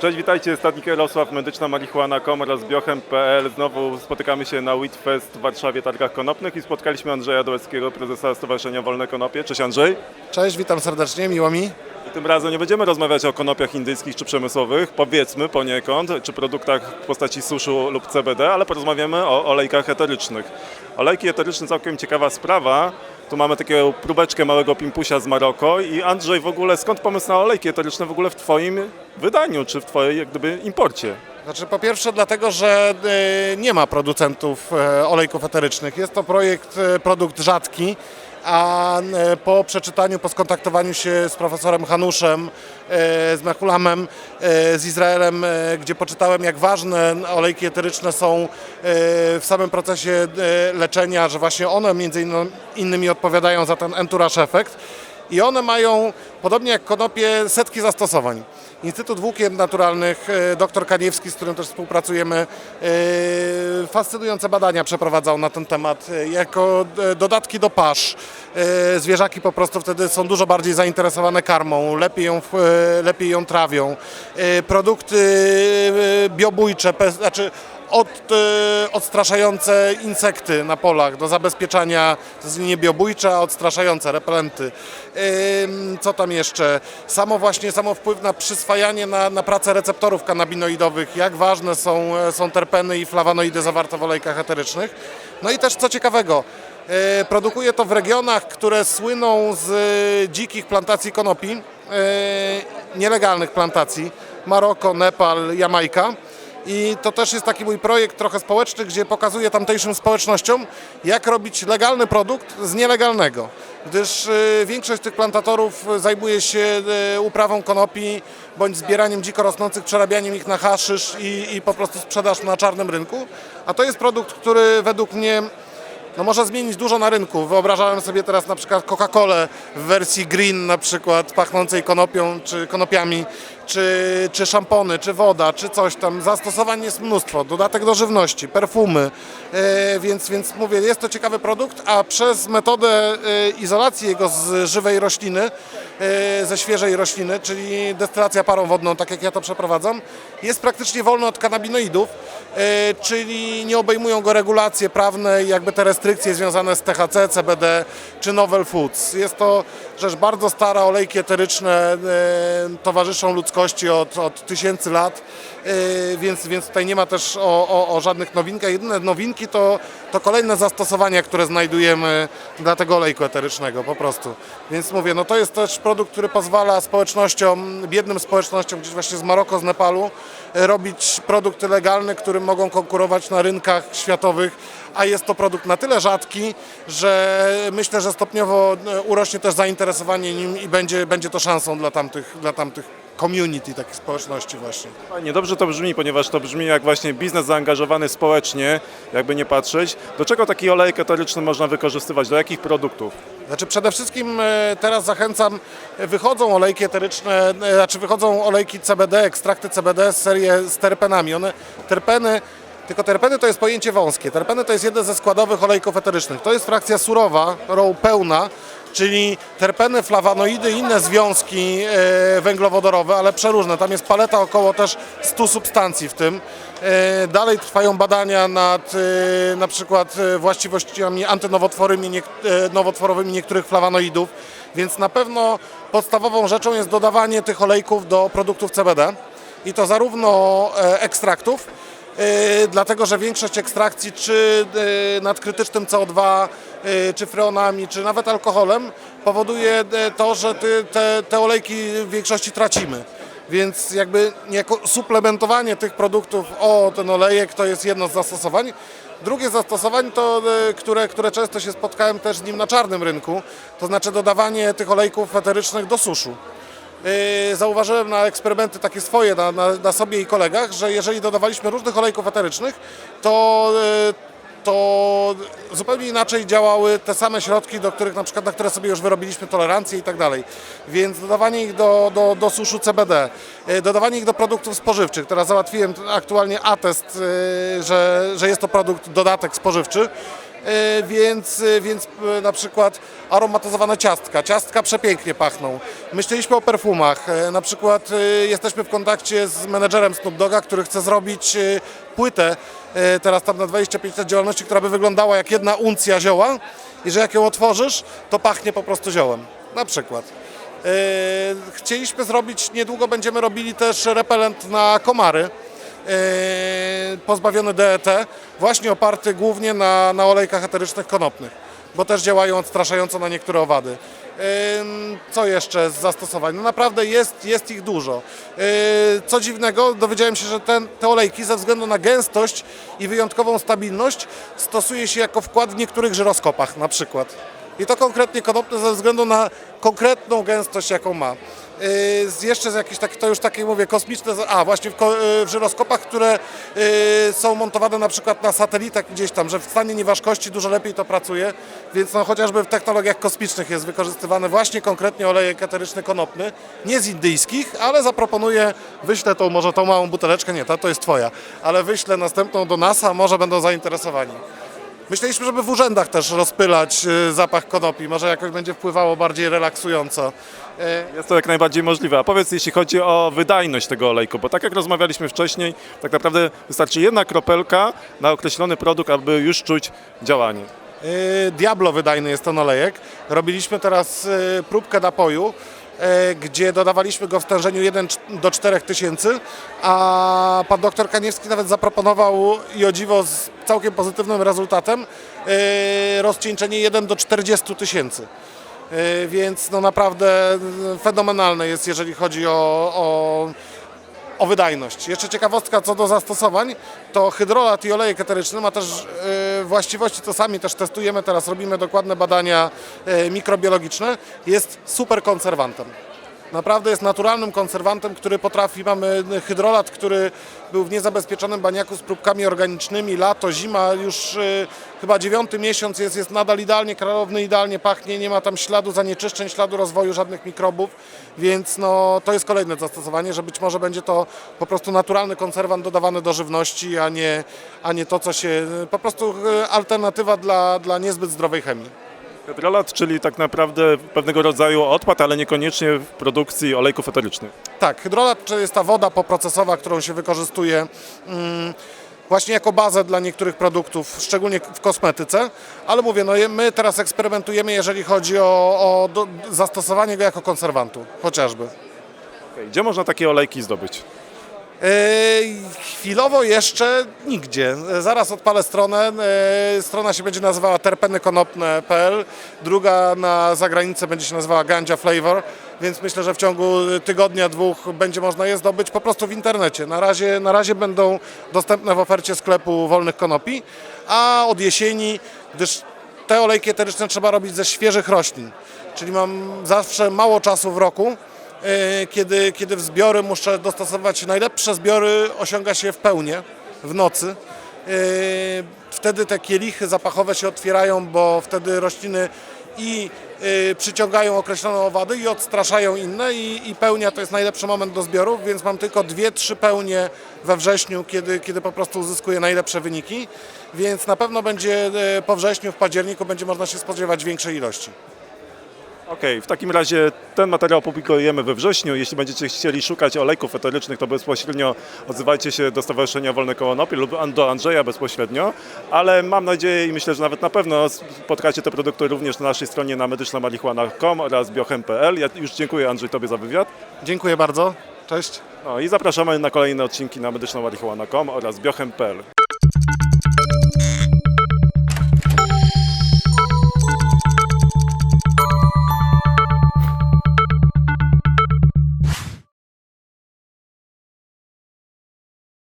Cześć, witajcie, Statnik Jarosław, Medyczna Marihuana.com oraz Biochem.pl. Znowu spotykamy się na WITFest w Warszawie, Targach Konopnych i spotkaliśmy Andrzeja Dołeckiego, prezesa Stowarzyszenia Wolne Konopie. Cześć Andrzej. Cześć, witam serdecznie, miło mi. I tym razem nie będziemy rozmawiać o konopiach indyjskich czy przemysłowych, powiedzmy poniekąd, czy produktach w postaci suszu lub CBD, ale porozmawiamy o olejkach eterycznych. Olejki eteryczne całkiem ciekawa sprawa. Tu mamy taką próbeczkę małego pimpusia z Maroko i Andrzej w ogóle skąd pomysł na olejki eteryczne w ogóle w Twoim wydaniu, czy w Twojej jak gdyby imporcie? Znaczy po pierwsze dlatego, że y, nie ma producentów e, olejków eterycznych. Jest to projekt, e, produkt rzadki, a e, po przeczytaniu, po skontaktowaniu się z profesorem Hanuszem, e, z Mechulamem, e, z Izraelem, gdzie poczytałem jak ważne olejki eteryczne są w samym procesie leczenia, że właśnie one między innymi odpowiadają za ten entourage efekt, I one mają, podobnie jak konopie, setki zastosowań. Instytut Włókien Naturalnych, e, dr Kaniewski, z którym też współpracujemy, e, fascynujące badania przeprowadzał na ten temat. E, Jako dodatki do pasz, zwierzaki po prostu wtedy są dużo bardziej zainteresowane karmą, lepiej ją, lepiej ją trawią. Produkty biobójcze, znaczy od, e, odstraszające insekty na polach do zabezpieczania, to jest nie biobójcze, a odstraszające, repelenty. Co tam jeszcze? Samo właśnie, samo wpływ na przyswajanie, na, na pracę receptorów kanabinoidowych, jak ważne są, e, są terpeny i flawanoidy zawarte w olejkach eterycznych. No i też co ciekawego, e, produkuje to w regionach, które słyną z dzikich plantacji konopi, nielegalnych plantacji, Maroko, Nepal, Jamajka. I to też jest taki mój projekt trochę społeczny, gdzie pokazuję tamtejszym społecznościom, jak robić legalny produkt z nielegalnego. Gdyż y, większość tych plantatorów zajmuje się y, uprawą konopi bądź zbieraniem dziko rosnących, przerabianiem ich na haszysz i, i po prostu sprzedaż na czarnym rynku. A to jest produkt, który według mnie no może zmienić dużo na rynku. Wyobrażałem sobie teraz na przykład Coca-Colę w wersji green na przykład, pachnącej konopią czy konopiami, czy, czy szampony, czy woda, czy coś tam. Zastosowań jest mnóstwo. Dodatek do żywności, perfumy, e, więc, więc mówię, jest to ciekawy produkt, a przez metodę e, izolacji jego z żywej rośliny, e, ze świeżej rośliny, czyli destylacja parą wodną, tak jak ja to przeprowadzam, jest praktycznie wolny od kanabinoidów, czyli nie obejmują go regulacje prawne jakby te restrykcje związane z THC, CBD czy novel foods. Jest to rzecz bardzo stara, olejki eteryczne towarzyszą ludzkości od, od tysięcy lat, e, więc, więc tutaj nie ma też o, o, o żadnych nowinkach. Jedyne nowinki to, to kolejne zastosowania, które znajdujemy dla tego olejku eterycznego po prostu. Więc mówię, no to jest też produkt, który pozwala społecznościom, biednym społecznościom gdzieś właśnie z Maroko, z Nepalu, e, robić produkty legalne, którym mogą konkurować na rynkach światowych, a jest to produkt na tyle rzadki, że myślę, że stopniowo e, urośnie też zainteresowanie nim i będzie, będzie to szansą dla tamtych, dla tamtych community, takich społeczności właśnie. Fajnie, dobrze to brzmi, ponieważ to brzmi jak właśnie biznes zaangażowany społecznie, jakby nie patrzeć. Do czego taki olejek eteryczny można wykorzystywać? Do jakich produktów? Znaczy przede wszystkim e, teraz zachęcam, e, wychodzą olejki eteryczne, e, znaczy wychodzą olejki CBD, ekstrakty CBD z serii z terpenami. One, terpeny, tylko terpeny to jest pojęcie wąskie. Terpeny to jest jeden ze składowych olejków eterycznych. To jest frakcja surowa, row pełna, czyli terpeny, flawanoidy inne związki e, węglowodorowe, ale przeróżne. Tam jest paleta około też 100 substancji w tym. E, Dalej trwają badania nad e, na przykład właściwościami antynowotworowymi nowotworowymi niektórych flawanoidów, więc na pewno podstawową rzeczą jest dodawanie tych olejków do produktów CBD i to zarówno ekstraktów, dlatego że większość ekstrakcji czy e, nad krytycznym CO2, e, czy freonami, czy nawet alkoholem powoduje e, to, że te, te olejki w większości tracimy. Więc jakby niejako suplementowanie tych produktów o ten olejek to jest jedno z zastosowań. Drugie zastosowań to, e, które, które często się spotkałem też z nim na czarnym rynku, to znaczy dodawanie tych olejków eterycznych do suszu. Yy, Zauważyłem na eksperymenty takie swoje, na, na, na sobie i kolegach, że jeżeli dodawaliśmy różnych olejków eterycznych, to, yy, to zupełnie inaczej działały te same środki, do których na przykład, na które sobie już wyrobiliśmy tolerancję i tak dalej. Więc dodawanie ich do, do, do suszu CBD, yy, dodawanie ich do produktów spożywczych. Teraz załatwiłem aktualnie atest, że, że jest to produkt, dodatek spożywczy więc, e, więc e, na przykład aromatyzowane ciastka. Ciastka przepięknie pachną. Myśleliśmy o perfumach. E, Na przykład e, jesteśmy w kontakcie z menedżerem Snoop Doga, który chce zrobić e, płytę e, teraz tam na 25 lat działalności, która by wyglądała jak jedna uncja zioła i że jak ją otworzysz, to pachnie po prostu ziołem. Na przykład. E, Chcieliśmy zrobić, niedługo będziemy robili też repelent na komary e, pozbawiony DET, właśnie oparty głównie na, na olejkach eterycznych konopnych, bo też działają odstraszająco na niektóre owady. Ym, Co jeszcze z zastosowań? No naprawdę jest, jest ich dużo. Yy, Co dziwnego, dowiedziałem się, że ten, te olejki ze względu na gęstość i wyjątkową stabilność stosuje się jako wkład w niektórych żyroskopach na przykład. I to konkretnie konopne ze względu na konkretną gęstość, jaką ma. Yy, z jeszcze z jakichś takich, to już takie mówię, kosmiczne, a właśnie w, yy, w żyroskopach, które yy, są montowane na przykład na satelitach gdzieś tam, że w stanie nieważkości dużo lepiej to pracuje, więc no, chociażby w technologiach kosmicznych jest wykorzystywany właśnie konkretnie olejek eteryczny konopny, nie z indyjskich, ale zaproponuję, wyślę tą, może tą małą buteleczkę, nie, ta to jest twoja, ale wyślę następną do NASA, może będą zainteresowani. Myśleliśmy, żeby w urzędach też rozpylać y, zapach konopi, może jakoś będzie wpływało bardziej relaksująco. Y, Jest to jak najbardziej możliwe. A powiedz, jeśli chodzi o wydajność tego olejku, bo tak jak rozmawialiśmy wcześniej, tak naprawdę wystarczy jedna kropelka na określony produkt, aby już czuć działanie. y, Diablo wydajny jest ten olejek. Robiliśmy teraz próbkę napoju, gdzie dodawaliśmy go w stężeniu 1 do 4 tysięcy, a pan doktor Kaniewski nawet zaproponował i o dziwo z całkiem pozytywnym rezultatem y, rozcieńczenie 1 do 40 tysięcy. Y, Więc no naprawdę fenomenalne jest, jeżeli chodzi o, o, o wydajność. Jeszcze ciekawostka co do zastosowań, to hydrolat i olejek eteryczny ma też y, właściwości, to sami też testujemy teraz, robimy dokładne badania y, mikrobiologiczne, jest super konserwantem. Naprawdę jest naturalnym konserwantem, który potrafi, mamy hydrolat, który był w niezabezpieczonym baniaku z próbkami organicznymi, lato, zima, już y, chyba dziewiąty miesiąc jest, jest nadal idealnie klarowny, idealnie pachnie, nie ma tam śladu zanieczyszczeń, śladu rozwoju żadnych mikrobów, więc no, to jest kolejne zastosowanie, że być może będzie to po prostu naturalny konserwant dodawany do żywności, a nie, a nie to, co się, po prostu y, alternatywa dla, dla niezbyt zdrowej chemii. Hydrolat, czyli tak naprawdę pewnego rodzaju odpad, ale niekoniecznie w produkcji olejków eterycznych. Tak, hydrolat to jest ta woda poprocesowa, którą się wykorzystuje mm, właśnie jako bazę dla niektórych produktów, szczególnie w kosmetyce, ale mówię, no my teraz eksperymentujemy, jeżeli chodzi o, o do, zastosowanie go jako konserwantu, chociażby. Gdzie można takie olejki zdobyć? Chwilowo jeszcze nigdzie. Zaraz odpalę stronę. Strona się będzie nazywała terpenykonopne.pl. Druga na zagranicę będzie się nazywała Ganja Flavor, więc myślę, że w ciągu tygodnia, dwóch będzie można je zdobyć po prostu w internecie. Na razie, na razie będą dostępne w ofercie sklepu wolnych konopi, a od jesieni, gdyż te olejki eteryczne trzeba robić ze świeżych roślin, czyli mam zawsze mało czasu w roku, kiedy, kiedy w zbiory muszę dostosować najlepsze zbiory, osiąga się w pełnię w nocy. E, Wtedy te kielichy zapachowe się otwierają, bo wtedy rośliny i e, przyciągają określone owady i odstraszają inne i, i pełnia to jest najlepszy moment do zbiorów, więc mam tylko dwie, trzy pełnie we wrześniu, kiedy, kiedy po prostu uzyskuję najlepsze wyniki, więc na pewno będzie e, po wrześniu, w październiku będzie można się spodziewać większej ilości. Okej, w takim razie ten materiał publikujemy we wrześniu. Jeśli będziecie chcieli szukać olejków eterycznych, to bezpośrednio odzywajcie się do Stowarzyszenia Wolne Kołonopi lub an- do Andrzeja bezpośrednio, ale mam nadzieję i myślę, że nawet na pewno spotkacie te produkty również na naszej stronie na medycznomarihuana.com oraz biochem.pl. Ja już dziękuję Andrzej Tobie za wywiad. Dziękuję bardzo. Cześć. No i zapraszamy na kolejne odcinki na medycznomarihuana.com oraz biochem.pl.